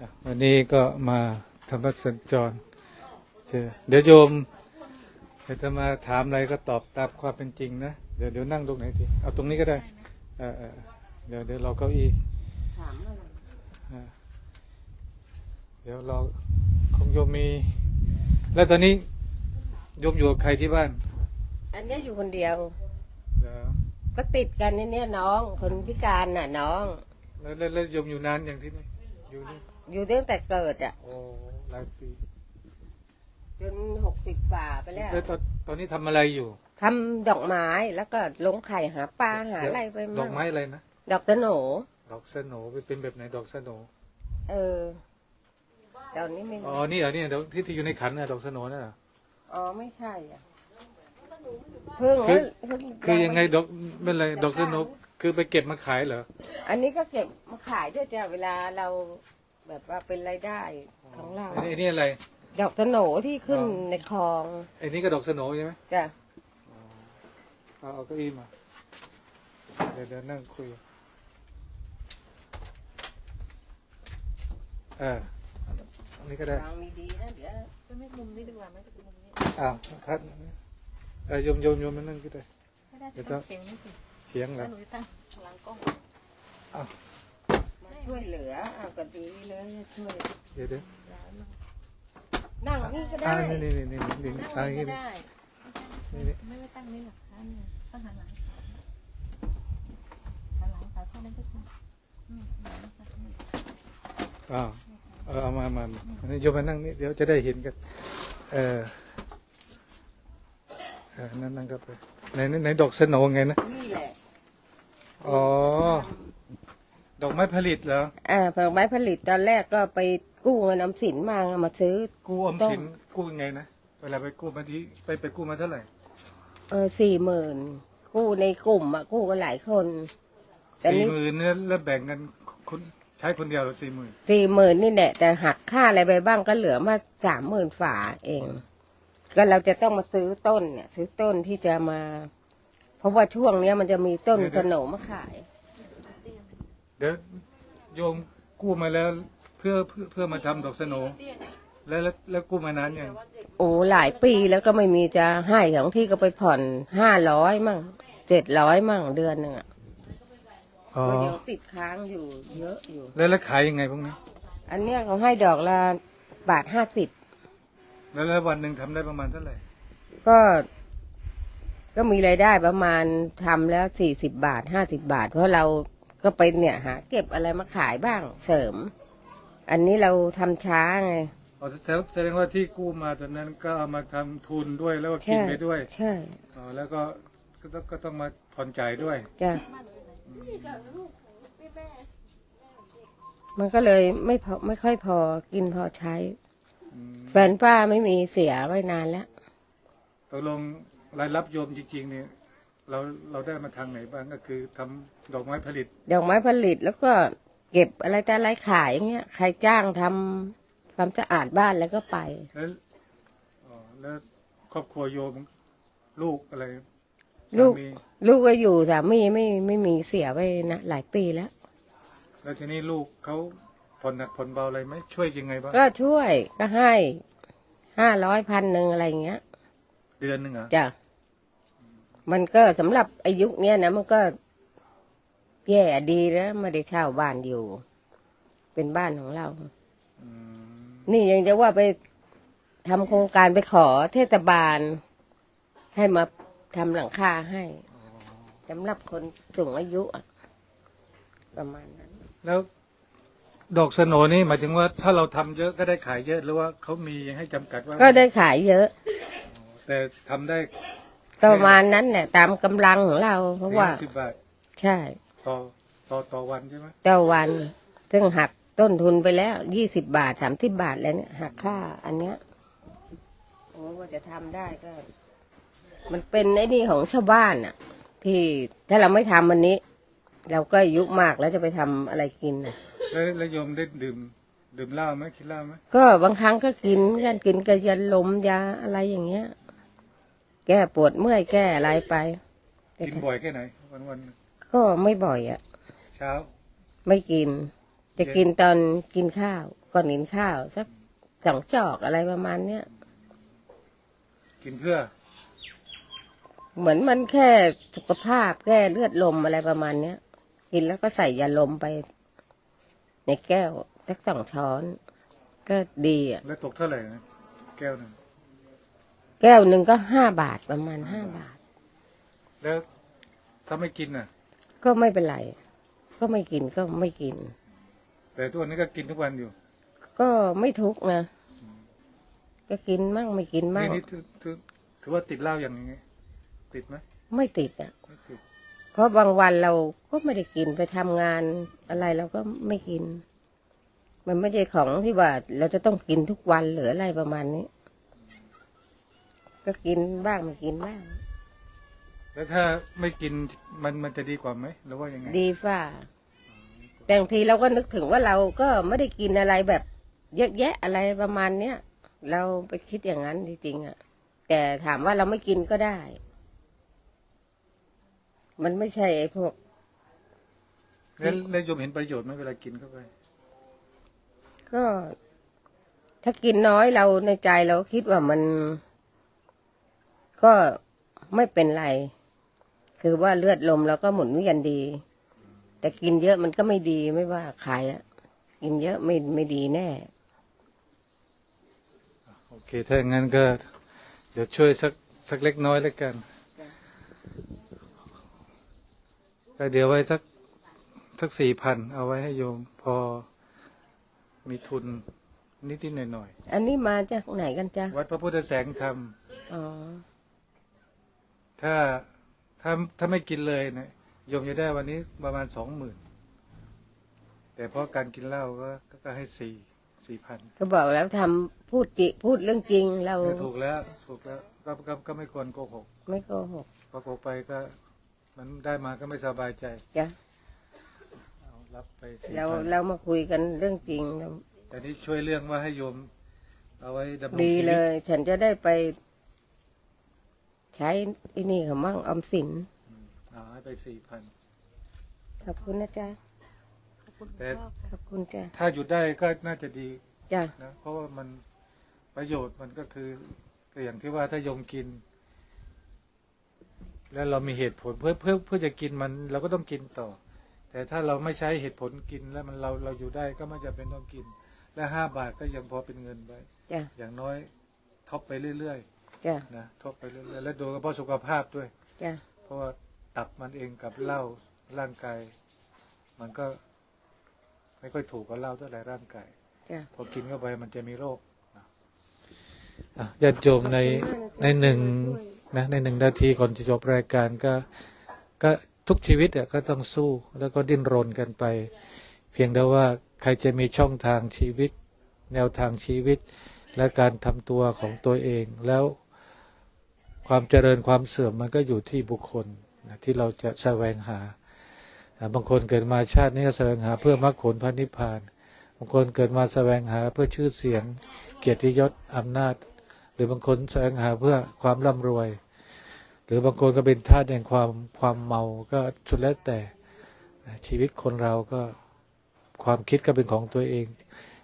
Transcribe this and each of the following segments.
อะวันนี้ก็มาธรรมสัญจรเจอเดี๋ยวโยมเดี๋ยวจะมาถามอะไรก็ตอบตามความเป็นจริงนะ เดี๋ยวเดี๋ยวนั่งตรงไหนที เอาตรงนี้ก็ได้เออเออเดี๋ยวเดี๋ยวรอเก้าอี้ถามอะไรอ่าเดี๋ยวรอของโยมมี แล้วตอนนี้โยมอยู่กับใครที่บ้าน อันเนี้ยอยู่คนเดียวเหรอก็ติดกันเนี่ยเนี่ยน้อง คนพิการน่ะน้องแล้วแล้วแล้วโยมอยู่นานอย่างที่นี่อยู่นี่ อยู่ตั้งแต่เกิดอะ โอ้หลายปีจนหกสิบป่าไปแล้วแล้วตอนตอนนี้ทำอะไรอยู่ทำดอกไม้แล้วก็ลงไข่หาปลาหาอะไรไปดมั่อกไม้อะไรนะดอกสโหนดอกสโหนเป็นแบบไหนดอกสโหนเออตอนนี้ไม่อ๋อนี่เหรอเนี่ยเดี๋ยวที่ที่อยู่ในขันน่ะดอกสโหนน่ะเหรอ อ๋อไม่ใช่อะเพิ่งคือ เพิ่งคือยังไงดอกไม่เป็นไรดอกสโหนคือไปเก็บมาขายเหรออันนี้ก็เก็บมาขายด้วยจ้ะเวลาเรา แบบว่าเป็นรายได้ของเรา ไอ้นี่ไอ้นี่อะไร ดอกสโหนที่ขึ้นอ๋อ ในคลองไอ้นี่ก็ดอกสโหนใช่ไหมจ้ะเอาเอาเก้าอี้มา เดี๋ยวเดี๋ยวนั่งคุย เอออันนี้ก็ได้ วางดีๆนะเดี๋ยวจะไม่มุมนี้ดีกว่าไหมจะเป็นมุมนี้อ้าวพัดเออโยมโยมโยมมานั่งก็ได้ ไม่ได้เดี๋ยวต้องเสียงนี่สิเสียงเหรแล้อวหนูจะตั้งหลังกล้องอ้าวมา ช่วยเหลือเอาก็ดีเลยช่วยเดี๋ยวเดี๋ยวนั่งนี่ก็อ่าได้นี่นี่นี่นี่นี่นั่งทางนี่นี้ก็นี่ได้นี่นี่ไม่ได้ตั้งนี่หรอกคะเนี่ยต้องหันหลังหันหลังสาธุนั่นก็คืออืมหันหลังสาธุอ้าวเออเอามามามาอันนี้โยมมานั่งนี่เดี๋ยวจะได้เห็นกัน เออเออนั่งนั่งก็ไปไหนไหนไหนดอกสโหนไงนะนี่แหละอ๋อ ดอกไม้ผลิตเหรออ่าผลไม้ผลิตตอนแรกก็ไปกู้เงินออมสินมาเอามาซื้อ กู้ออมสินกู้ยังไงนะเวลาไปกู้มาที่ไปไปกู้มาเท่าไหร่เออสี่หมื่นกู้ในกลุ่มอะกู้กันหลายคนแต่นี่สี่หมื่นเนี่ยแล้วแบ่งกันคุณใช้คนเดียวหรือสี่หมื่นสี่หมื่นนี่แหละแต่หักค่าอะไรไปบ้างก็เหลือมาสามหมื่นฝาเอง ก็เราจะต้องมาซื้อต้นเนี่ย ซื้อต้นที่จะมา เพราะว่าช่วงเนี้ยมันจะมีต้นขนมมาขาย เดี๋ยวโยมกู้มาแล้วเพื่อเพื่อเพื่อมาทำดอกสโหนแล้วแล้วแล้วกู้มานานยังโอ้หลายปีแล้วก็ไม่มีจะให้ของที่ก็ไปผ่อนห้าร้อยมั่งเจ็ดร้อยมั่งเดือนหนึ่งอะอ๋อก็ยังติดค้างอยู่เยอะอยู่ แล้วแล้วขายยังไงพวกนี้ อันเนี้ยเขาให้ดอกละบาทห้าสิบแล้วแล้ววันหนึ่งทำได้ประมาณเท่าไหร่ ก็ ก็มีรายได้ประมาณทำแล้วสี่สิบบาทห้าสิบบาท เพราะเรา ก็ไปเนี่ยหาเก็บอะไรมาขายบ้างเสริม อันนี้เราทำช้าไง อ๋อแสดงแสดงว่าที่กู้มาตอนนั้นก็เอามาทำทุนด้วยแล้วก็กินไปด้วยใช่อ๋อแล้วก็ก็ต้องก็ต้องมาผ่อนจ่ายด้วย จ้ะมันก็เลยไม่พอไม่ค่อยพอกินพอใช้ อืมแฟนป้าไม่มีเสียไว้นานแล้ว ตกลงรายรับโยมจริงๆเนี่ยเราเราได้มาทางไหนบ้างก็คือทำ ดอกไม้ผลิต ดอกไม้ผลิตแล้วก็เก็บอะไรแต่อะไรขายอย่างเงี้ย ใครจ้างทำความสะอาดบ้านแล้วก็ไป แล้วอ๋อแล้วครอบครัวโยมลูกอะไรลูก สามีลูกก็อยู่สามีไม่ไม่มีเสียไปนะหลายปีแล้ว แล้วทีนี้ลูกเขาผ่อนหนักผ่อนเบาอะไรไหมช่วยยังไงบ้างก็ช่วยก็ให้ห้าร้อยพันหนึ่งอะไรอย่างเงี้ยเดือนหนึ่งเหรอจ้ะมันก็สำหรับอายุเนี้ยนะมันก็ แย่ดีแล้วไม่ได้เช่าบ้านอยู่ เป็นบ้านของเราอืมนี่ยังจะว่าไปทำโครงการไปขอเทศบาล ให้มาทำหลังคาให้สำหรับคนสูงอายุอะประมาณนั้น แล้วดอกสโหนนี่หมายถึงว่าถ้าเราทำเยอะก็ได้ขายเยอะหรือว่าเขามีให้จำกัดว่าก็ได้ขายเยอะ แต่ทำได้ก็ประมาณนั้นเนี่ยตามกำลังของเราเพราะว่าสิบบาท ใช่ ต่อต่อต่อวันใช่ไหมต่อวัน ซึ่งหักต้นทุนไปแล้วยี่สิบบาทสามสิบบาทแล้วเนี่ยหักค่าอันเนี้ยโอ้ว่าจะทำได้ก็ มันเป็นไอ้นี่ของชาวบ้านอะที่ถ้าเราไม่ทำวันนี้ เราก็อายุมากแล้วจะไปทำอะไรกินน่ะ แล้วแล้วโยมได้ดื่ม ดื่มเหล้าไหมกินเหล้าไหมก็บางครั้งก็กินกันกินกระยาลมยาอะไรอย่างเงี้ย แก้ปวดเมื่อยแก้อะไรไป กินบ่อยแค่ไหนวันวัน ก็ไม่บ่อยอะเช้า ไม่กิน จะกินตอนกินข้าว ก่ก้อนหินข้าวสักสองจอกอะไรประมาณเนี้ยกินเพื่อ เหมือนมันแค่สุขภาพแค่เลือดลมอะไรประมาณเนี้ยกินแล้วก็ใส่ยาลมไป ในแก้วสักสองช้อน ก็ดีอะแล้วตกเท่าไหร่นะแก้วหนึ่งแก้วหนึ่งก็ห้าบาทประมาณห้าบาท แล้วถ้าไม่กินน่ะ ก็ไม่เป็นไร ก็ไม่กินก็ไม่กิน แต่ทุกวันนี้ก็กินทุกวันอยู่ ก็ไม่ทุกข์นะก็กินมั่งไม่กินมั่นี่งนี่ถือถือถือว่าติดเหล้าอย่างไงติดไหมไม่ติดอะ ไม่ติดเพราะบางวันเราก็ไม่ได้กินไปทำงานอะไรเราก็ไม่กิน มันไม่ใช่ของที่ว่าเราจะต้องกินทุกวันหรืออะไรประมาณนี้ ก็กินบ้างไม่กินบ้าง แล้วถ้าไม่กินมันมันจะดีกว่าไหมหรือว่ายังไงดีฝ่าแต่บางทีเราก็นึกถึงว่าเราก็ไม่ได้กินอะไรแบบเยอะแยะอะไรประมาณเนี้ยเราไปคิดอย่างนั้นจริงๆอะ แต่ถามว่าเราไม่กินก็ได้ มันไม่ใช่ไอ้พวกแล้วแล้วโยมเห็นประโยชน์ไหมเวลากินเข้าไป ก็ถ้ากินน้อยเราในใจเราคิดว่ามัน ก็ไม่เป็นไร คือว่าเลือดลมเราก็หมุนเวียนดี แต่กินเยอะมันก็ไม่ดีไม่ว่าใครอะกินเยอะไม่ไม่ดีแน่ โอเค ถ้าอย่างนั้นก็ เดี๋ยวช่วยสักสักเล็กน้อยแล้วกันก็เดี๋ยวไว้สักสักสี่พันเอาไว้ให้โยมพอมีทุนนิดๆหน่อยอันนี้มาจากไหนกันจ๊ะๆวัดพระพุทธแสงธรรม อ๋อ ถ้า ถ้าถ้าไม่กินเลยเนะโยมจะได้วันนี้ประมาณสองหมื่นแต่เพราะการกินเหล้าก็ก็ก็ให้สี่สี่พันก็บอกแล้วทำพูดจิพูดเรื่องจริงเราถูกแล้วถูกแล้วก็ก็ก็ไม่ควรโกหกไม่โกหกพอโกหกไปก็ มันได้มาก็ไม่สบายใจจ้ะเอารับไปสี่เราพันเรามาคุยกันเรื่องจริงเราแต่นี้ช่วยเรื่องว่าให้โยม เอาไว้ดำรงดีชีเลวิตยฉันจะได้ไป ใช้ไอ้นี่เขามั่งออมสินเอาให้ไปสี่พันขอบคุณนะจ๊ะขอบคุณแต่พ่อขอบคุณจ้ะถ้าหยุดได้ก็น่าจะดีจ้ะนะเพราะว่ามันประโยชน์มันก็คือก็อย่างที่ว่าถ้าโยมกิน แล้วเรามีเหตุผลเพื่อเพื่อเพื่อจะกินมันเราก็ต้องกินต่อ แต่ถ้าเราไม่ใช้เหตุผลกินแล้วมันเราเราอยู่ได้ก็ไม่จำเป็นต้องกิน และห้าบาทก็ยังพอเป็นเงินไปจ้ะอย่างน้อยทบไปเรื่อย จ้ะๆนะทบไปเรื่อยๆและโดยเฉพาะสุขภาพด้วย จ้ะเพราะว่าตับมันเองกับเหล้าร่างกาย มันก็ ไม่ค่อยถูกกับเหล้าเท่าไหร่ร่างกายจ้ะพอกินเข้าไปมันจะมีโรคนะอะญาติโยมในในหนึ่งนะในหนึ่งนาทีก่อนจะจบรายการก็ ก็ทุกชีวิตอะก็ต้องสู้แล้วก็ดิ้นรนกันไป เพียงแต่ว่าใครจะมีช่องทางชีวิต แนวทางชีวิต และการทำตัวของตัวเองแล้ว ความเจริญความเสื่อมมันก็อยู่ที่บุคคลนะที่เราจะแสวงหา บางคนเกิดมาชาตินี้ก็แสวงหาเพื่อมรรคผลพระนิพพาน บางคนเกิดมาแสวงหาเพื่อชื่อเสียง เกียรติยศอำนาจ หรือบางคนแสวงหาเพื่อความร่ำรวย หรือบางคนก็เป็นทาสแห่งความความเมาก็สุดแล้วแต่ชีวิตคนเราก็ความคิดก็เป็นของตัวเอง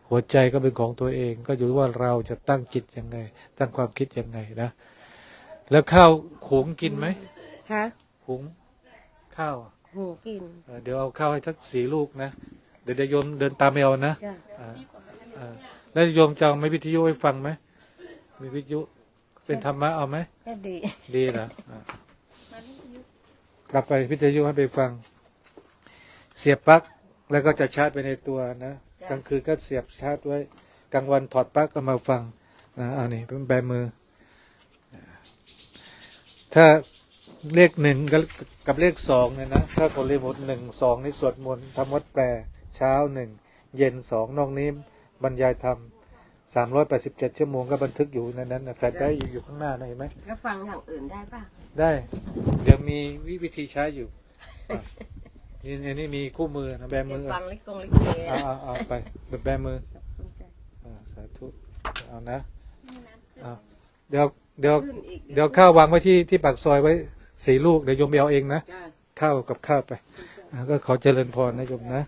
หัวใจก็เป็นของตัวเอง ก็อยู่ว่าเราจะตั้งจิตยังไง ตั้งความคิดยังไงนะ แล้วข้าวหุงกินไหมค่ะหุงข้าวอะหูกิน เออเดี๋ยวเอาข้าวให้สักสี่ลูกนะ เดี๋ยวเดี๋ยวโยมเดินตามไปเอานะจ้ะ อ่าอ่าแล้วโยมจะเอาไหม่วิทยุให้ฟังไหมมีวิทยุ เป็นธรรมะเอาไหม ก็ดี ดีนะอ่ามานี่ยุกลับไปวิทยุให้ไปฟัง เสียบปลั๊กแล้วก็จะชาร์จไปในตัวนะกลางคืนก็เสียบชาร์จไว้กลางวันถอดปลั๊กก็มาฟังนะเอานี่เป็นแบมือ ถ้าเลขหนึ่งกับกับเลขสองเนี่ยนะ ถ้าคนเรียนหมดหนึ่งสองนี่สวดมนต์ทำวัดแปลเช้าหนึ่งเย็นสองนอกนี้บรรยายธรรมสามร้อยแปดสิบเจ็ดชั่วโมงก็บันทึกอยู่ในนั้นนะแต่ได้อยู่อยู่ข้างหน้านะเห็นไหมแล้วฟังทางอื่นได้ป่ะ ได้ เดี๋ยวมีวิวิธีใช้อยู่อะนี่นี่นี่มีคู่มือนะแบมือฟังลิกงลิเกเอาเอาเอาไปแบบแบมือขอบคุณจ้ะอ่าสาธุเอานะเอาเดี๋ยว เดี๋ยว ขึ้นอีกเดี๋ยวข้าววางไว้ที่ที่ปากซอยไว้สี่ลูกเดี๋ยวโยมไปเอาเองนะ จ้ะ ข้าวกับข้าวไปอ่าก็ขอเจริญพรนะโยมนะจ